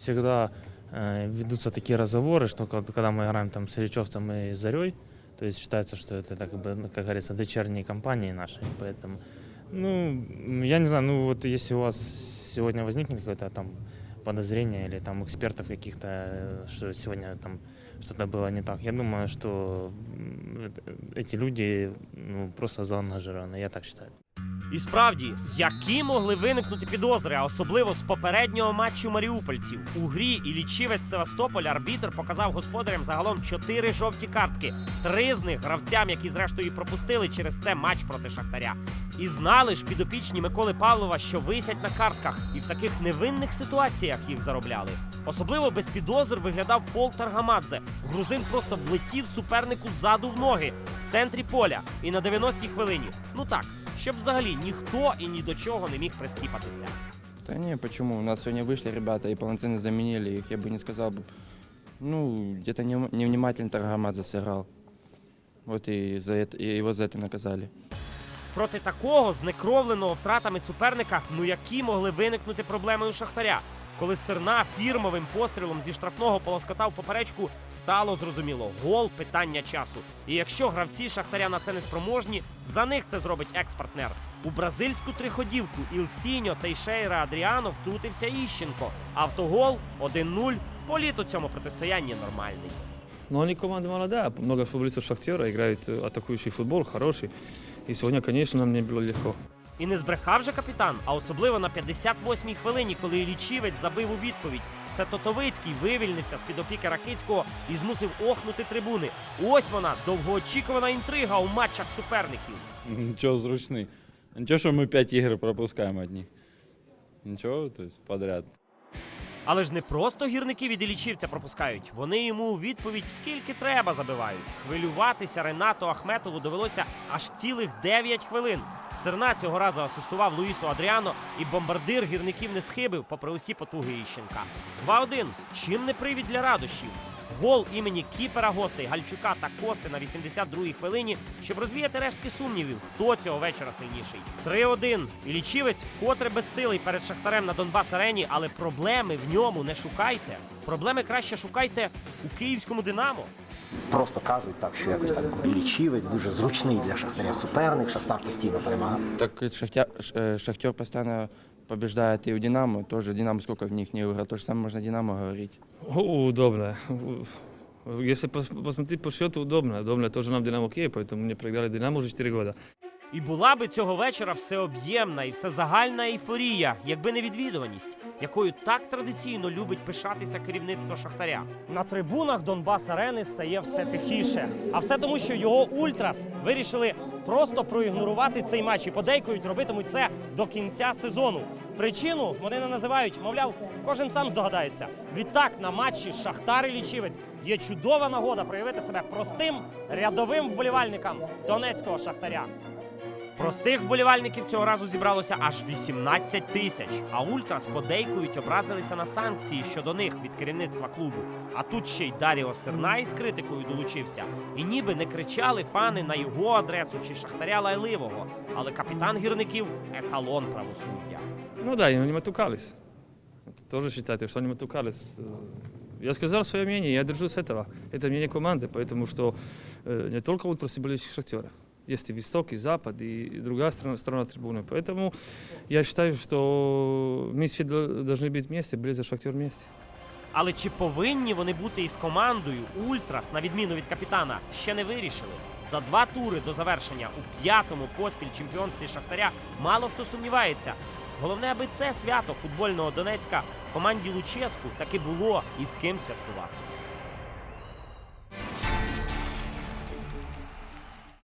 Всегда э, ведутся такие разговоры, что когда когда мы играем там с Ильичевцем и Зарей, то есть считается, что это, так бы, ну, как говорится, дочерние компании наши, поэтому, ну, м, я не знаю, ну вот если у вас сегодня возникнет какое-то там подозрение или там экспертов каких-то, э, что сегодня там что-то было не так, я думаю, что м, э- эти люди ну, просто заангажированы, я так считаю. І справді, які могли виникнути підозри, а особливо з попереднього матчу маріупольців у грі і лічівець Севастополь арбітр показав господарям загалом чотири жовті картки. Три з них гравцям, які зрештою пропустили через це матч проти Шахтаря. І знали ж підопічні Миколи Павлова, що висять на картках, і в таких невинних ситуаціях їх заробляли. Особливо без підозр виглядав фол Таргамадзе. Грузин просто влетів супернику ззаду в ноги в центрі поля і на 90-й хвилині. Ну так, щоб взагалі ніхто і ні до чого не міг прискіпатися. Да не, почему? У нас сегодня вышли ребята и полноценно заменили их. Я бы не сказал бы. Ну, где-то не- невнимательно Таргамадзе сыграл. Вот и, за это, и его за это наказали. Проти такого знекровленого втратами суперника, ну які могли виникнути проблеми у Шахтаря. Коли Серна фірмовим пострілом зі штрафного полоскотав поперечку, стало зрозуміло гол питання часу. І якщо гравці Шахтаря на це не спроможні, за них це зробить екс-партнер. У бразильську триходівку Ілсіньо Тейшейра Адріано втрутився Іщенко. Автогол 1-0. Політ у цьому протистоянні нормальний. Но они команда молодая, много футболистов Шахтера играют э, атакующий футбол, хороший. И сегодня, конечно, нам не было легко. І не збрехав же капітан, а особливо на 58-й хвилині, коли Ілічівець забив у відповідь. Це Тотовицький вивільнився з-під опіки Ракицького і змусив охнути трибуни. Ось вона довгоочікувана інтрига у матчах суперників. Нічого зручний. Нічого, що ми 5 ігор пропускаємо одні. Нічого, то есть подряд. Але ж не просто гірники від Ілічівця пропускають. Вони йому у відповідь скільки треба забивають. Хвилюватися Ренату Ахметову довелося аж цілих 9 хвилин. Серна цього разу асистував Луїсу Адріано, і бомбардир гірників не схибив, попри усі потуги Іщенка. 2-1. Чим не привід для радощів? Гол імені кіпера гостей Гальчука та Кости на 82-й хвилині, щоб розвіяти рештки сумнівів, хто цього вечора сильніший. 3-1. Ілічівець вкотре безсилий перед Шахтарем на Донбас арені, але проблеми в ньому не шукайте. Проблеми краще шукайте у київському Динамо. Просто кажуть так, що якось так Білічівець дуже зручний для Шахтаря суперник. Шахтар постійно перемагав. Так Шахтя, э, Шахтер постоянно побеждает и у Динамо. Тоже Динамо сколько в них не выиграл. То же самое можно Динамо говорить. О, удобно. Если посмотреть по счету, удобно. Удобно тоже нам Динамо Киев, поэтому не проиграли Динамо уже 4 года. І була би цього вечора всеоб'ємна і всезагальна ейфорія, якби не відвідуваність, якою так традиційно любить пишатися керівництво Шахтаря. На трибунах Донбас арени стає все тихіше. А все тому, що його ультрас вирішили просто проігнорувати цей матч і подейкують, робитимуть це до кінця сезону. Причину вони не називають, мовляв, кожен сам здогадається. Відтак на матчі Шахтар і Лічівець є чудова нагода проявити себе простим рядовим вболівальникам донецького шахтаря. Простих вболівальників цього разу зібралося аж 18 тисяч. А ультрас подейкують образилися на санкції щодо них від керівництва клубу. А тут ще й Даріо Сернай з критикою долучився. І ніби не кричали фани на його адресу чи шахтаря лайливого. Але капітан гірників еталон правосуддя. Ну да, и они матукались. Это тоже считайте, что они матукались. Э, Я сказал свое мнение, я держусь этого. Это мнение команды, потому что э, не только ультрасы болельщики Шахтера. Есть и Восток, и Запад, и, и другая сторона, сторона трибуны. Поэтому я считаю, что мы все дол- должны быть вместе, были за Шахтер вместе. Але чи повинні вони бути із командою Ультрас, на відміну від капітана, ще не вирішили. За два тури до завершення у п'ятому поспіль чемпіонстві Шахтаря мало хто сумнівається. Головне, аби це свято футбольного Донецька команді Луческу таки було і з ким святкувати.